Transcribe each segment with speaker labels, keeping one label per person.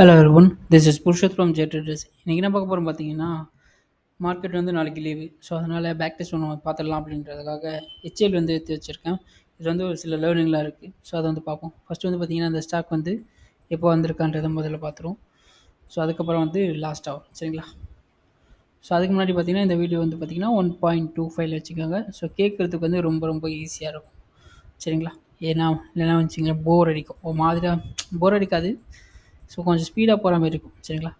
Speaker 1: Hello one this is Purushath from jet trades இன்றைக்கி என்ன பார்க்க போகிறோம் பார்த்தீங்கன்னா மார்க்கெட் வந்து நாளைக்கு லீவு ஸோ அதனால் பேக் டெஸ்ட் ஒன்று பார்த்துடலாம் அப்படின்றதுக்காக ஹெச்எல் வந்து எடுத்து வச்சுருக்கேன். இது வந்து ஒரு சில லேர்னிங்லாம் இருக்குது ஸோ அதை வந்து பார்ப்போம். ஃபஸ்ட்டு வந்து பார்த்திங்கன்னா அந்த ஸ்டாக் வந்து எப்போ வந்திருக்கான்றதை முதல்ல பார்த்துருவோம். ஸோ அதுக்கப்புறம் வந்து லாஸ்ட் ஆகும். சரிங்களா? ஸோ அதுக்கு முன்னாடி பார்த்திங்கன்னா இந்த வீடியோ வந்து பார்த்திங்கன்னா ஒன் பாயிண்ட் டூ ஃபைவ்ல வச்சுக்கோங்க. ஸோ கேட்குறதுக்கு வந்து ரொம்ப ரொம்ப ஈஸியாக இருக்கும். சரிங்களா? ஏன்னா இல்லைன்னா வச்சுங்களேன் போர் அடிக்கும். ஒரு மாதிரியாக போர் அடிக்காது. ஸோ கொஞ்சம் ஸ்பீடாக போகிற மாதிரி இருக்கும் சரிங்களா?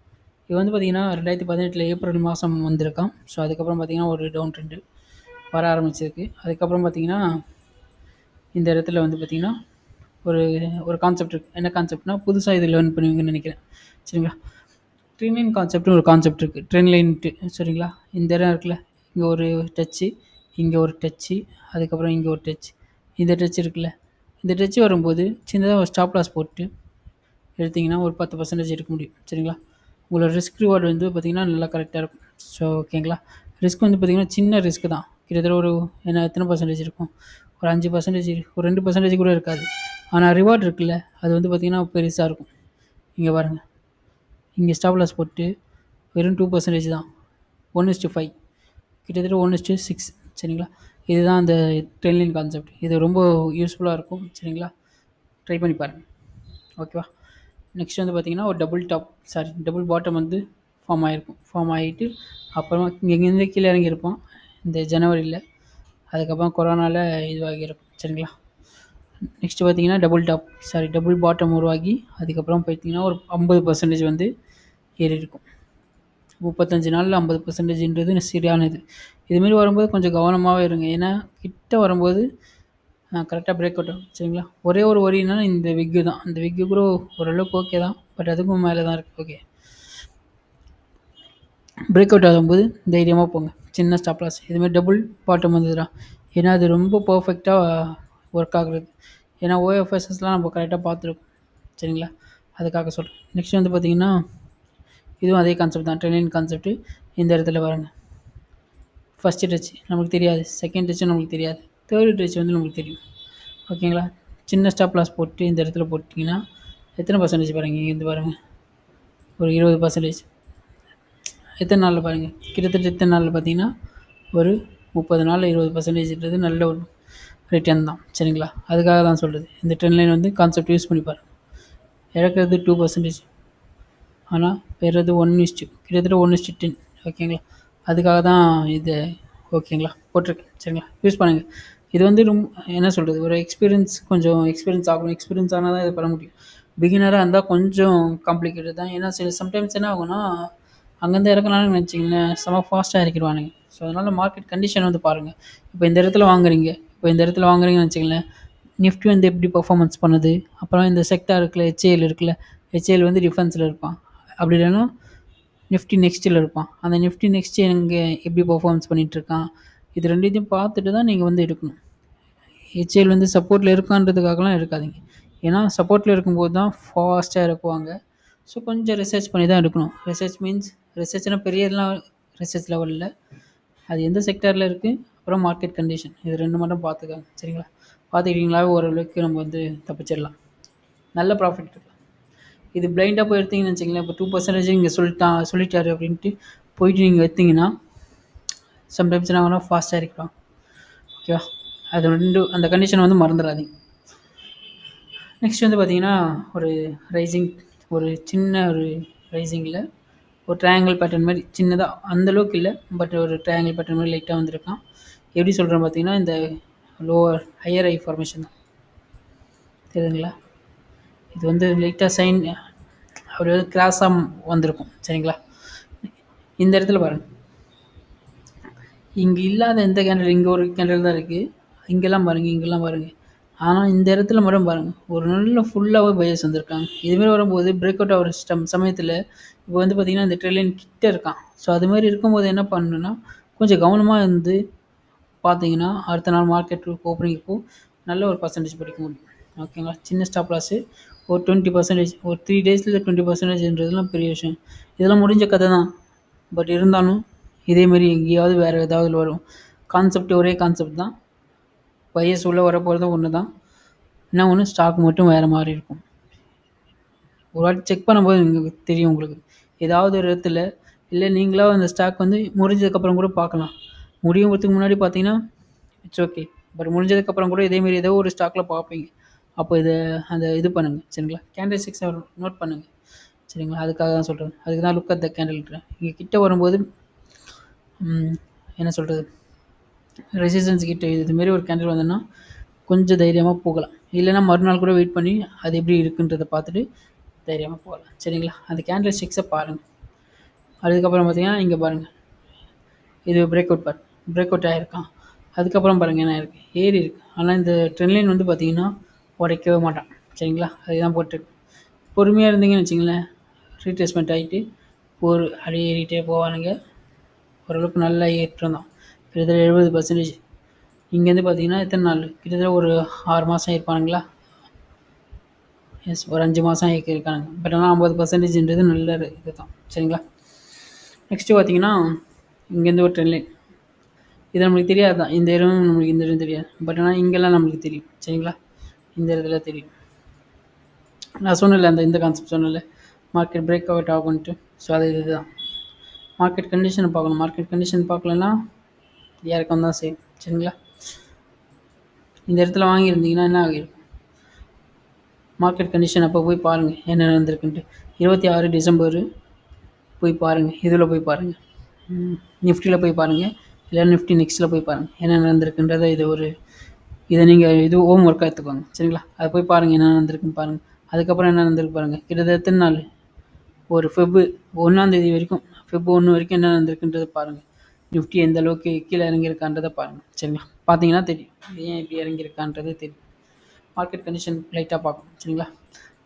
Speaker 1: இது வந்து பார்த்திங்கன்னா ரெண்டாயிரத்தி பதினெட்டில் ஏப்ரல் மாதம் வந்திருக்கான் ஸோ அதுக்கப்புறம் பார்த்திங்கன்னா ஒரு டவுன் ட்ரெண்டு வர ஆரம்பிச்சிருக்கு. அதுக்கப்புறம் பார்த்திங்கன்னா இந்த இடத்துல வந்து பார்த்திங்கன்னா ஒரு ஒரு கான்செப்ட் இருக்குது என்ன கான்செப்ட்னா புதுசாக இது லேர்ன் பண்ணுவீங்கன்னு நினைக்கிறேன் சரிங்களா? ட்ரெயின் லைன் கான்செப்ட்னு ஒரு கான்செப்ட் இருக்குது ட்ரெயின் லைன்ட்டு சரிங்களா? இந்த இடம் இருக்குல்ல இங்கே ஒரு டச்சு இங்கே ஒரு டச்சு அதுக்கப்புறம் இங்கே ஒரு டச் இந்த டச் இருக்குல்ல இந்த டச்சு வரும்போது சின்னதாக ஒரு ஸ்டாப் லாஸ் போட்டு எடுத்திங்கன்னா ஒரு பத்து பர்சன்டேஜ் எடுக்க முடியும். சரிங்களா? உங்களோட ரிஸ்க் ரிவார்டு வந்து பார்த்திங்கன்னா நல்லா கரெக்டாக இருக்கும். ஸோ ஓகேங்களா ரிஸ்க் வந்து பார்த்திங்கன்னா சின்ன ரிஸ்க் தான். கிட்டத்தட்ட ஒரு என்ன எத்தனை பர்சன்டேஜ் இருக்கும்? ஒரு அஞ்சு பர்சன்டேஜ் ஒரு ரெண்டு பர்சன்டேஜ் கூட இருக்காது. ஆனால் ரிவார்டு இருக்குல்ல அது வந்து பார்த்திங்கன்னா பெருசாக இருக்கும். இங்கே பாருங்கள் இங்கே ஸ்டாப் லாஸ் போட்டு வெறும் டூ பர்சன்டேஜ் தான். ஒன் இஸ்ட்டு ஃபைவ் கிட்டத்தட்ட ஒன் இஸ்ட்டு சிக்ஸ் சரிங்களா? இதுதான் அந்த ட்ரெயின்லைன் கான்செப்ட் இது ரொம்ப யூஸ்ஃபுல்லாக இருக்கும். சரிங்களா? ட்ரை பண்ணி பாருங்கள் ஓகேவா நெக்ஸ்ட் வந்து பார்த்திங்கன்னா ஒரு double top sorry double bottom வந்து ஃபார்ம் ஆகிருக்கும் ஃபார்ம் ஆகிட்டு அப்புறமா இங்கேருந்து கீழே இறங்கியிருப்போம் இந்த ஜனவரியில். அதுக்கப்புறம் கொரோனாவில் இதுவாகியிருக்கும் சரிங்களா? நெக்ஸ்ட்டு பார்த்தீங்கன்னா double top sorry double bottom உருவாகி அதுக்கப்புறம் பார்த்தீங்கன்னா ஒரு ஐம்பது பர்சன்டேஜ் வந்து ஏறி இருக்கும் முப்பத்தஞ்சு நாளில் ஐம்பது பர்சன்டேஜ்ன்றது சரியானது இதுமாரி வரும்போது கொஞ்சம் கவனமாகவே இருங்க. ஏன்னா கிட்ட வரும்போது கரெக்டாக பிரேக் அவுட் ஆகும் சரிங்களா? ஒரே ஒரு ஒரினா இந்த விக்கு தான். அந்த விக்கு கூட ஓரளவுக்கு ஓகே தான். பட் அதுக்கும் மேலே தான் இருக்குது ஓகே பிரேக் அவுட் ஆகும்போது தைரியமாக போங்க. சின்ன ஸ்டாப் லாஸ் இதுமாதிரி டபுள் பாட்டம் வந்ததுடா. ஏன்னா அது ரொம்ப பர்ஃபெக்டாக ஒர்க் ஆகுறது. ஏன்னா ஓஎஃப்எஸ்எஸ்லாம் நம்ம கரெக்டாக பார்த்துருக்கோம். சரிங்களா? அதுக்காக சொல்கிறேன் நெக்ஸ்ட் வந்து பார்த்திங்கன்னா இதுவும் அதே கான்செப்ட் தான். ட்ரெயின் கான்செப்ட்டு இந்த இடத்துல வரேங்க ஃபஸ்ட்டு டச் நமக்கு தெரியாது. செகண்ட் டச்சும் நமக்கு தெரியாது. தேர்டு டச் வந்து நமக்கு தெரியும். ஓகேங்களா சின்ன ஸ்டாப் லாஸ் போட்டு இந்த இடத்துல போட்டிங்கன்னா எத்தனை பர்சன்டேஜ் பாருங்கள் இங்கேருந்து பாருங்கள் ஒரு இருபது பர்சன்டேஜ் எத்தனை நாளில் பாருங்கள் கிட்டத்தட்ட எத்தனை நாளில் பார்த்தீங்கன்னா ஒரு முப்பது நாளில் இருபது பர்சன்டேஜ்ன்றது நல்ல ஒரு ரிட்டர்ன் தான். சரிங்களா? அதுக்காக தான் சொல்கிறது இந்த ட்ரெண்ட் லைன் வந்து கான்செப்ட் யூஸ் பண்ணி பாருங்கள் இறக்குறது டூ பர்சன்டேஜ் ஆனால் பெறது ஒன் இஸ்ட்டு கிட்டத்தட்ட ஒன் இஸ்ட்டு டென் ஓகேங்களா அதுக்காக தான் இது ஓகேங்களா போட்டிருக்கேன். சரிங்களா? யூஸ் பண்ணுங்கள் இது வந்து ரொம்ப என்ன சொல்கிறது ஒரு எக்ஸ்பீரியன்ஸ் கொஞ்சம் எக்ஸ்பீரியன்ஸ் ஆகணும். எக்ஸ்பீரியன்ஸ் ஆனால் தான் இதை பண்ண முடியும். பிகினராக இருந்தால் கொஞ்சம் காம்ப்ளிகேட்டட் தான். ஏன்னா சில சம்டைம்ஸ் என்ன ஆகும்னா அங்கேருந்து இறக்கலாம்னு நினச்சிங்களேன் செம ஃபாஸ்ட்டாக இறக்கிடுவானுங்க. ஸோ அதனால் மார்க்கெட் கண்டிஷன் வந்து பாருங்கள் இப்போ இந்த இடத்துல வாங்குறீங்க. இப்போ இந்த இடத்துல வாங்குறீங்கன்னு வச்சிங்களேன் நிஃப்டி வந்து எப்படி பர்ஃபார்மன்ஸ் பண்ணுது? அப்புறம் இந்த செக்டார் இருக்குல்ல ஹெச்ஏஎல் இருக்குல்ல ஹெச்ஏஎல் வந்து டிஃபென்ஸில் இருப்பான். அப்படி இல்லைன்னா நிஃப்டி நெக்ஸ்ட்டில் இருப்பான். அந்த நிஃப்டி நெக்ஸ்ட் எங்கே எப்படி பர்ஃபார்மன்ஸ் பண்ணிகிட்ருக்கான் இது ரெண்டுத்தையும் பார்த்துட்டு தான் நீங்கள் வந்து எடுக்கணும். ஹெச்ஏஎல் வந்து சப்போர்ட்டில் இருக்கான்றதுக்காகலாம் எடுக்காதீங்க. ஏன்னா சப்போர்ட்டில் இருக்கும்போது தான் ஃபாஸ்ட்டாக இறக்குவாங்க. ஸோ கொஞ்சம் ரிசர்ச் பண்ணி தான் எடுக்கணும். ரிசர்ச் மீன்ஸ் ரிசர்ச்னால் பெரியலாம் ரிசர்ச் லெவலில் அது எந்த செக்டரில் இருக்குது அப்புறம் மார்க்கெட் கண்டிஷன் இது ரெண்டு மட்டும் பார்த்துக்கோங்க. சரிங்களா? பார்த்துக்கிட்டிங்களாவே ஓரளவுக்கு நம்ம வந்து தப்பிச்சிடலாம். நல்ல ப்ராஃபிட் இருக்கலாம் இது பிளைண்டாக போய் எடுத்தீங்கன்னு வச்சிங்களேன் இப்போ டூ பர்சன்டேஜ் இங்கே சொல்லிட்டான் சொல்லிட்டாரு அப்படின்ட்டு போயிட்டு நீங்கள் எடுத்தீங்கன்னா சம்டைம்ஸ் என்ன ஆகுனா ஃபாஸ்ட்டாக இருக்கிறோம். ஓகேவா அது ரெண்டு அந்த கண்டிஷனை வந்து மறந்துடாதீங்க நெக்ஸ்ட் வந்து பார்த்திங்கன்னா ஒரு ரைசிங் ஒரு சின்ன ஒரு ரைசிங்கில் ஒரு ட்ரையாங்கிள் பேட்டர்ன் மாதிரி சின்னதாக அந்தளவுக்கு இல்லை பட் ஒரு ட்ரையாங்கிள் பேட்டர்ன் மாதிரி லைட்டாக வந்திருக்கான். எப்படி சொல்கிறேன் பார்த்தீங்கன்னா இந்த லோவர் ஹையர் ஐ ஃபார்மேஷன் தான். தெரியுதுங்களா? இது வந்து லைட்டாக சைன் அப்படி வந்து கிராஸாக வந்திருக்கும். சரிங்களா? இந்த இடத்துல பாருங்கள் இங்கே இல்லாத எந்த கிணறு இங்கே ஒரு கிணறு தான் இருக்குது இங்கெல்லாம் பாருங்கள் இங்கெல்லாம் பாருங்கள் ஆனால் இந்த இடத்துல மட்டும் பாருங்கள் ஒரு நல்ல ஃபுல்லாகவே பயஸ் வந்திருக்காங்க. இதுமாரி வரும்போது பிரேக் அவுட் ஆகிற ஸ்டம் சமயத்தில் இப்போ வந்து பார்த்திங்கன்னா இந்த ட்ரெயின் கிட்டே இருக்கான். ஸோ அதுமாதிரி இருக்கும்போது என்ன பண்ணணுன்னா கொஞ்சம் கவனமாக இருந்து பார்த்தீங்கன்னா அடுத்த நாள் மார்க்கெட் ஓப்பனிங்க்கு நல்ல ஒரு பர்சன்டேஜ் படிக்க முடியும். ஓகேங்களா சின்ன ஸ்டாப் லாஸு ஒரு டுவெண்ட்டி பர்சன்டேஜ் ஒரு த்ரீ டேஸில் டுவெண்ட்டி பர்சன்டேஜ்ன்றதுலாம் பெரிய விஷயம். இதெல்லாம் முடிஞ்ச கதை தான். பட் இருந்தாலும் இதேமாரி எங்கேயாவது வேறு ஏதாவது வரும். கான்செப்ட் ஒரே கான்செப்ட் தான். பையஸ் உள்ளே வரப்போகிறதும் ஒன்று தான் என்ன ஒன்று ஸ்டாக் மட்டும் வேறு மாதிரி இருக்கும். ஒரு வாட்டி செக் பண்ணும்போது உங்களுக்கு தெரியும் உங்களுக்கு. ஏதாவது ஒரு இடத்துல இல்லை நீங்களாக அந்த ஸ்டாக் வந்து முடிஞ்சதுக்கப்புறம் கூட பார்க்கலாம். முடியுங்கிறதுக்கு முன்னாடி பார்த்தீங்கன்னா இட்ஸ் ஓகே பட் முடிஞ்சதுக்கப்புறம் கூட இதேமாரி ஏதோ ஒரு ஸ்டாக்கில் பார்ப்பீங்க. அப்போ இதை அந்த இது பண்ணுங்கள் சரிங்களா? கேண்டில் சிக்ஸ் நோட் பண்ணுங்கள் சரிங்களா? அதுக்காக தான் சொல்கிறேன் அதுக்கு தான் லுக் அட் த கேண்டில் இங்கே கிட்ட வரும்போது என்ன சொல்கிறது ரெசிஸ்டன்ஸ் கிட்ட இதுமாரி ஒரு கேண்டில் வந்தேன்னா கொஞ்சம் தைரியமாக போகலாம். இல்லைன்னா மறுநாள் கூட வெயிட் பண்ணி அது எப்படி இருக்குன்றதை பார்த்துட்டு தைரியமாக போகலாம். சரிங்களா? அந்த கேண்டில் ஸ்டிக்ஸை பாருங்கள் அதுக்கப்புறம் பார்த்தீங்கன்னா இங்கே பாருங்கள் இது break out bar break out ஆகிருக்கான் அதுக்கப்புறம் பாருங்கள் என்ன இருக்குது ஏறி இருக்குது ஆனால் இந்த ட்ரெண்ட் லைன் வந்து பார்த்தீங்கன்னா உடைக்கவே மாட்டான். சரிங்களா? அதுதான் போட்டிருக்கு. பொறுமையாக இருந்தீங்கன்னு வச்சிங்களேன் ரீட்ரேஸ்மெண்ட் ஆகிட்டு ஒரு அடி ஏறிட்டே போவானுங்க. ஓரளவுக்கு நல்லா ஏற்றம் தான். கிட்டத்தட்ட எழுபது பர்சன்டேஜ் இங்கேருந்து பார்த்தீங்கன்னா எத்தனை நாள்? கிட்டத்தட்ட ஒரு ஆறு மாதம் இருப்பானுங்களா? எஸ் ஒரு அஞ்சு மாதம் இருக்கானுங்க. பட் ஆனால் ஐம்பது பர்சன்டேஜ்ன்றது நல்ல இது தான். சரிங்களா? நெக்ஸ்ட்டு பார்த்தீங்கன்னா இங்கேருந்து ஒரு ட்ரெயின் லைன் இது நம்மளுக்கு தெரியாது தான். இந்த இடம் நம்மளுக்கு இந்த இடம் தெரியாது. பட் ஆனால் இங்கெல்லாம் நம்மளுக்கு தெரியும். சரிங்களா? இந்த இடத்துல தெரியும். நான் சொன்னல அந்த இந்த கான்செப்ட் சொன்னல மார்க்கெட் பிரேக் அவுட் ஆகும்ன்ட்டு. ஸோ அது இதுதான் மார்க்கெட் கண்டிஷனை பார்க்கணும். மார்க்கெட் கண்டிஷன் பார்க்கலன்னா இறக்கம் தான் செய்யும் சரிங்களா? இந்த இடத்துல வாங்கியிருந்தீங்கன்னா என்ன ஆகிருக்கும் மார்க்கெட் கண்டிஷன் அப்போ போய் பாருங்கள் என்ன நடந்திருக்குன்ட்டு. இருபத்தி ஆறு டிசம்பர் போய் பாருங்கள் இதில் போய் பாருங்கள் நிஃப்டியில் போய் பாருங்கள் இல்லை நிஃப்டி நெக்ஸ்ட்டில் போய் பாருங்கள் என்ன நடந்திருக்குன்றதை இது ஒரு இதை நீங்கள் இது ஹோம் ஒர்க்காக எடுத்துக்கோங்க. சரிங்களா? அதை போய் பாருங்கள் என்ன நடந்திருக்குன்னு பாருங்கள் அதுக்கப்புறம் என்ன நடந்திருக்கு பாருங்கள் கிட்டத்தட்ட எத்தனை நாள்? ஒரு ஃபெப்பு ஒன்றாந்தேதி வரைக்கும் ஃபிப் ஒன்று வரைக்கும் என்ன நடந்திருக்குன்றத பாருங்கள் நிஃப்டி எந்த அளவுக்கு கீழே இறங்கியிருக்கான்றதை பாருங்கள் சரிங்களா? பார்த்தீங்கன்னா தெரியும். ஏன் இப்படி இறங்கியிருக்கான்றது தெரியும். மார்க்கெட் கண்டிஷன் லைட்டாக பார்க்கணும். சரிங்களா?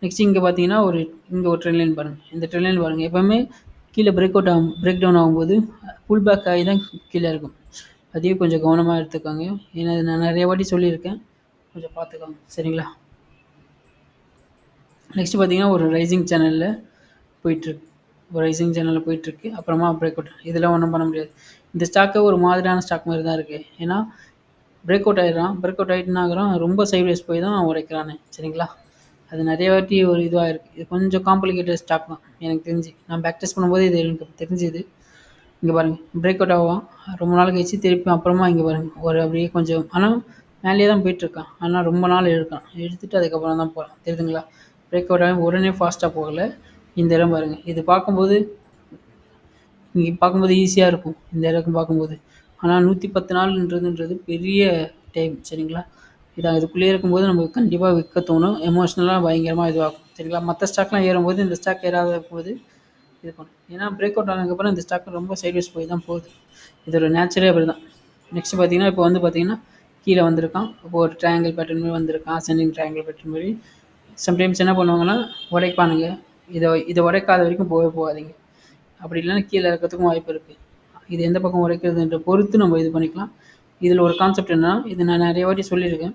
Speaker 1: நெக்ஸ்ட் இங்கே பார்த்தீங்கன்னா ஒரு இங்கே ஒரு ட்ரெயின் லைன் பாருங்கள் இந்த ட்ரெயின் லைன் பாருங்கள் எப்போவுமே கீழே பிரேக் அவுட் ஆகும் பிரேக் டவுன் ஆகும்போது புல் பேக் ஆகி தான் கீழே இருக்கும். அதையும் கொஞ்சம் கவனமாக எடுத்துக்கோங்க. ஏன்னா நான் நிறைய வாட்டி சொல்லியிருக்கேன். கொஞ்சம் பார்த்துக்கோங்க. சரிங்களா? நெக்ஸ்ட்டு பார்த்தீங்கன்னா ஒரு ரைசிங் சேனலில் போயிட்டுருக்கு. ரைசிங் சேனலில் போயிட்டுருக்கு. அப்புறமா பிரேக் அவுட் இதெல்லாம் ஒன்றும் பண்ண முடியாது. இந்த ஸ்டாக்கே ஒரு மாதிரியான ஸ்டாக் மாதிரி தான் இருக்குது ஏன்னா பிரேக் அவுட் ஆகிடுறான் பிரேக் அவுட் ஆகிட்டுனா ரொம்ப சைட்வேஸ் போய் தான் உடைக்கிறானே. சரிங்களா? அது நிறைய வாட்டி ஒரு இதுவாக இருக்குது இது கொஞ்சம் காம்ப்ளிகேட்டட் ஸ்டாக் தான். எனக்கு தெரிஞ்சு. நான் பேக் டெஸ்ட் பண்ணும்போது இது எனக்கு தெரிஞ்சுது. இங்கே பாருங்கள் பிரேக் அவுட் ஆகும் ரொம்ப நாள் கழிச்சு திருப்பி அப்புறமா இங்கே பாருங்கள் ஒரு அப்படியே கொஞ்சம். ஆனால் மேலேயே தான் போயிட்டுருக்கான். ஆனால் ரொம்ப நாள் எடுக்கான். எடுத்துகிட்டு அதுக்கப்புறம் தான் போகிறான் தெரியுதுங்களா? பிரேக் அவுட் ஆகி உடனே ஃபாஸ்ட்டாக போகலை. இந்த இடம் பாருங்கள் இது பார்க்கும்போது இங்கே பார்க்கும்போது ஈஸியாக இருக்கும். இந்த இடம் பார்க்கும்போது. ஆனால் நூற்றி பத்து நாள்ன்றதுன்றது பெரிய டைம் சரிங்களா? இது இதுக்குள்ளேயே இருக்கும்போது நமக்கு கண்டிப்பாக விற்க தோணும். எமோஷ்னலாக பயங்கரமாக இதுவாகும். சரிங்களா? மற்ற ஸ்டாக்லாம் ஏறும்போது இந்த ஸ்டாக் ஏறாத போது இது பண்ணும். ஏன்னா பிரேக் அவுட் ஆனதுக்கப்புறம் இந்த ஸ்டாக் ரொம்ப சைட்வேஸ் போய் தான் போகுது. இதோட நேச்சரே அப்படி தான் நெக்ஸ்ட் பார்த்தீங்கன்னா இப்போ வந்து பார்த்தீங்கன்னா கீழே வந்திருக்கான். இப்போ ஒரு ட்ரையாங்கிள் பேட்டர்ன் மாதிரி வந்திருக்கான். சென்டிங் ட்ரையாங்கிள் பேட்டர்ன் மாதிரி. சம்டைம்ஸ் என்ன பண்ணுவாங்கன்னா உடைப்பானுங்க. இதை இதை உடைக்காத வரைக்கும் போகவே போகாதீங்க. அப்படி இல்லைன்னா கீழே இருக்கிறதுக்கும் வாய்ப்பு இருக்குது இது எந்த பக்கம் உடைக்கிறதுன்ற பொறுத்து நம்ம இது பண்ணிக்கலாம். இதில் ஒரு கான்செப்ட் என்னன்னா இது நான் நிறைய வாட்டி சொல்லியிருக்கேன்.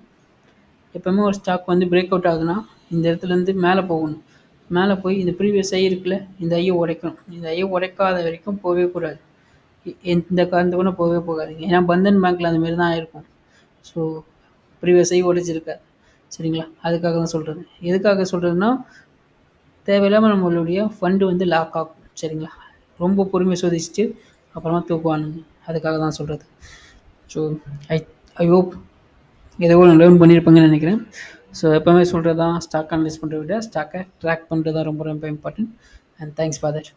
Speaker 1: எப்போவுமே ஒரு ஸ்டாக் வந்து பிரேக் அவுட் ஆகுதுன்னா இந்த இடத்துலேருந்து மேலே போகணும். மேலே போய் இந்த ப்ரீவியஸ் ஐ இருக்குல்ல இந்த ஐயை உடைக்கணும். இந்த ஐயை உடைக்காத வரைக்கும் போகவே கூடாது. இந்த காரணத்து கூட போகவே போகாதீங்க. ஏன்னா பந்தன் பேங்க்கில் அந்த மாரி தான் ஆயிருக்கும் ஸோ ப்ரீவியஸ் ஐ உடைச்சிருக்காது சரிங்களா? அதுக்காக தான் சொல்கிறது எதுக்காக சொல்கிறதுனா தேவையில்லாமல் நம்மளுடைய ஃபண்டு வந்து லாக் ஆகும். சரிங்களா? ரொம்ப பொறுமையை சோதிச்சுட்டு அப்புறமா தூக்குவானுங்க. அதுக்காக தான் சொல்கிறது ஸோ ஐ ஐ ஹோப் எதோ ஒன்று லேர்ன் பண்ணியிருப்பாங்கன்னு நினைக்கிறேன். ஸோ எப்போவுமே சொல்கிறது தான் ஸ்டாக் அனலைஸ் பண்ணுறத விட ஸ்டாக்கை ட்ராக் பண்ணுறது தான் ரொம்ப ரொம்ப important and thanks for that